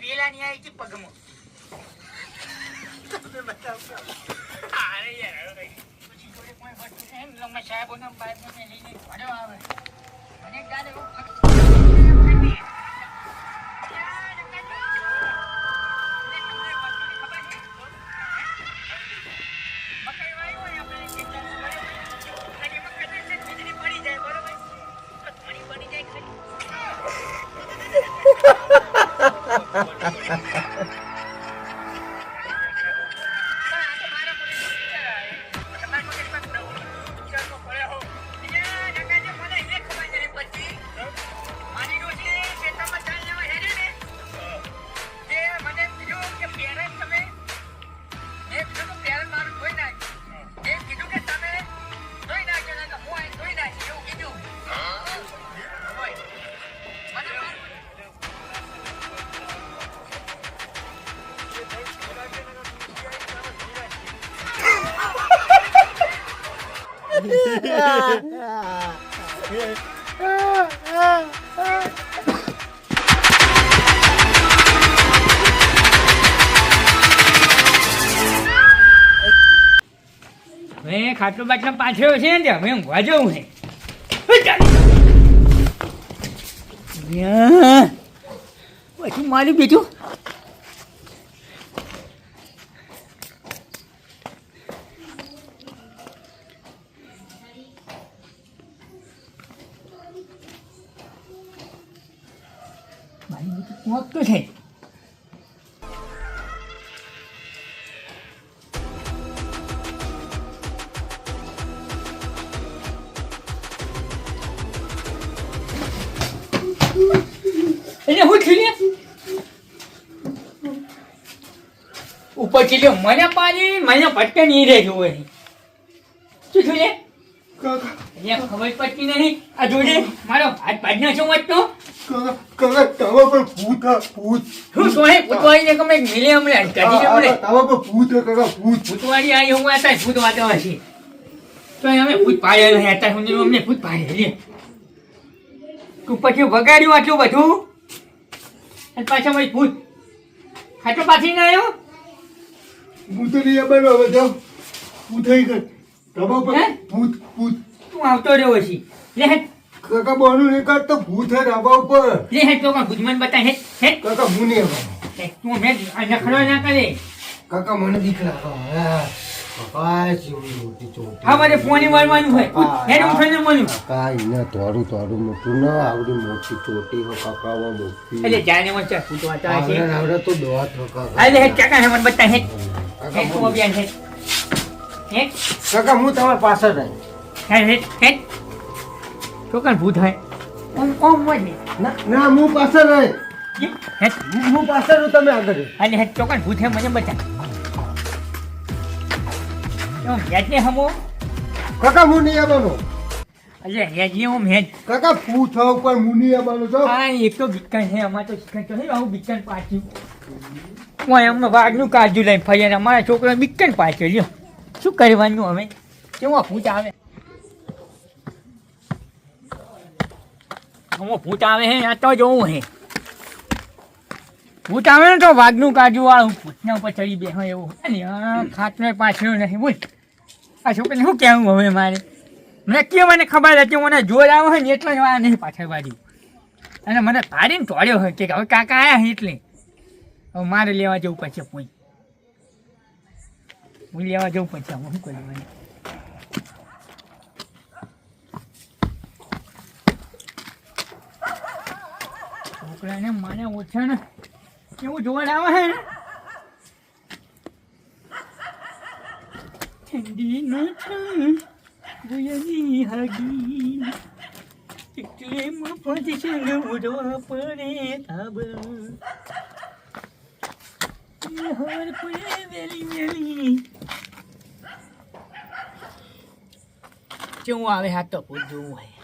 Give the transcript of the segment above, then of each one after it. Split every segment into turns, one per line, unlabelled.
વેલાની આવી હતી પગમાં. અરે યાર પછી જોડે કોઈ વસ્તુ છે ને, લંબા સાહેબોના લઈને ભણ્યો આવે. અને કાલે હવે ખાટલો બાટલો પાછળ છે ને ત્યાં હવે ઊંઘવા જવું છે પછી મારી બીજું? મારી તો છે એટલે હું છું ઉપરથી મને પાડી મને ભટકે નહીં રહેજો હોય શું
થયું
અહીંયા ખબર પડતી નહીં આ જોડે મારો હાથ પાડી નાખ્યો મત તો
કાકા કાકા તાવા પર ભૂત આ ભૂત
શું સોહે ભૂતવાળી ને કમે મિલે હમણાં. કાઢી
આ- તાવા પર ભૂત હે ભૂત.
ભૂતવાળી આવી હું હતા ભૂત વાતો હશે. તો અમે ભૂત પાડ્યા નહીં હતા સુધી અમને ભૂત પાડે લે. તું પછી વગાડ્યું આટલું બધું? અને પાછા મારી ભૂત ખાટો પાછી ના આવ્યો
ભૂત નહીં આવવાનો ભૂત થઈ ગઈ તાવા પર ભૂત ભૂત.
તું આવતો રહ્યો પછી લે
કાકા બોનું નહીં તો ભૂત હે ધાબા ઉપર.
લે હે તો ભૂતમાન બતા હે હે?
કાકા હું નહીં આવવાનો
તું મે નખરો ના કરે.
કાકા મને દીક લાગો હા કાકા જીવડી મોટી ચોટી.
હા મારે ફોન મારવાનું હે હે હું થઈને મળ્યું
કાકા ઇને થોડું થોડું મોટું ના આવડી મોટી ચોટી હો કાકાવા મોટી.
એટલે જાને મને ચાર ભૂત વાતા
છે આવડે તો દોત તો કાકા.
હા હે કાકા હે મને બતા હે.
કાકા
તું
હું-
અભિયાન હે. હે?
કાકા હું તમારી પાસે રહી.
હે હે હેટ ચોકન ભૂ થાય ઓમ ઓમ હોય
ના. ના હું પાસે રહી.
હેટ
હું? હું પાસે રહું તમે આગળ.
અને હેટ ચોકન ભૂ થાય મને બચા. ઓમ હેટ ને હમો.
કાકા હું નહીં આવવાનો.
અલે હેટ ને ઓમ હેટ
કાકા ભૂ હો ઉપર હું નહીં આવવાનો છો
હા એક તો બિકન છે અમારે તો શીખન તો નહીં આવું બિકન પાછું. હું એમનો વાઘનું કાજુ લઈને ફરી અને અમારા છોકરા બિકન પાછળ લ્યો. શું કરવાનું હવે? કેવું ભૂત આવે? હું ભૂત આવે હે આ તો જોવું હે ભૂત આવે ને તો વાઘનું કાજુ વાળું. ભૂતના ઉપર ચડી બે હોય એવું ખાટલો પાછળ નહીં બોલ. આ છોકરીને શું કહેવું હવે મારે? મને કે મને ખબર હતી મને જોર આવે ને એટલે જ નહીં પાછળ બાજુ અને મને ભારીને તોડ્યો હોય કે હવે કાકા આયા છે એટલે. હવે મારે લેવા જવું પડશે પૂઈ હું લેવા જવું પડશે હું શું કર્યું મને? છોકરાને મને ઓછા ને કેવું જોવા આવે હે ઠંડી નથી ગુયની હગી એટલે મફત છે ઉડવા પડે તાબ હર પડે વેલી વેલી. કેવું આવે હા તો પૂછવું હોય.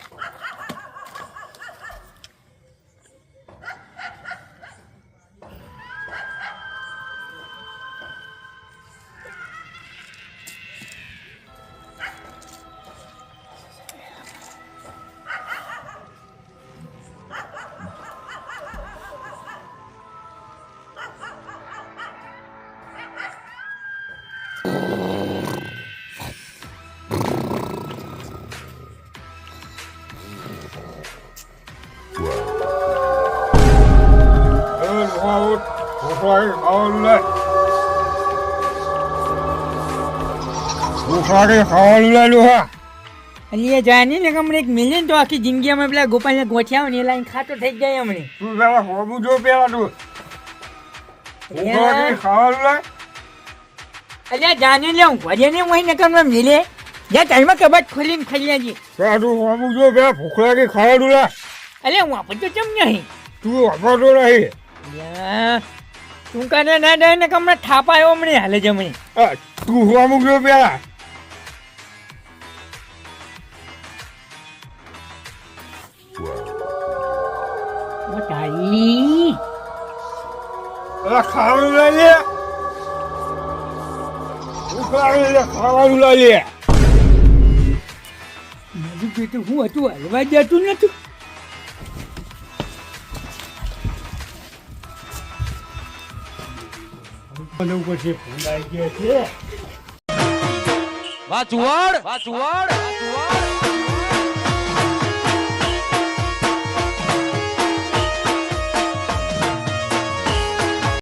ખાવાનું લે ભૂખલાડી ખાવાનું લે ડોહા
અને એ જાણી ને હમણાં એક મિલિયન તો આખી જિંદગી અમે પેલા ગોપાલને ગોઠ્યા ને એ લાઈન ખાતો થઈ જાય હમણે
તું પેલા હોબું જો પેલા તું. ખાવાનું લે
અલ્યા જાની લે હું ઘરે ને વહી નકર મિલે. જે ટાઈમમાં કબાટ ખોલીને ખાઈ લેજી.
તું હોબું જો પેલા ભૂખલાડી ખાવાનું લે
અલ્યા હું આપણે તો ચમ નહીં
તું આપતો નહીં.
તું કાને ના ડે ને કમણે થાપા આવ્યો હમણે હાલે
જમણી તું હોબું મૂક્યો પેલા?
તારી
ખાવાનું લે લે ભૂખલાડી ખાવાનું લે લે
મારું પેટું હું હતું હલવા જતું નતું.
મને ઉપરથી ફોન આવી ગયા છે.
વાચુવાડ? વાચુવાડ? વાચુવાડ?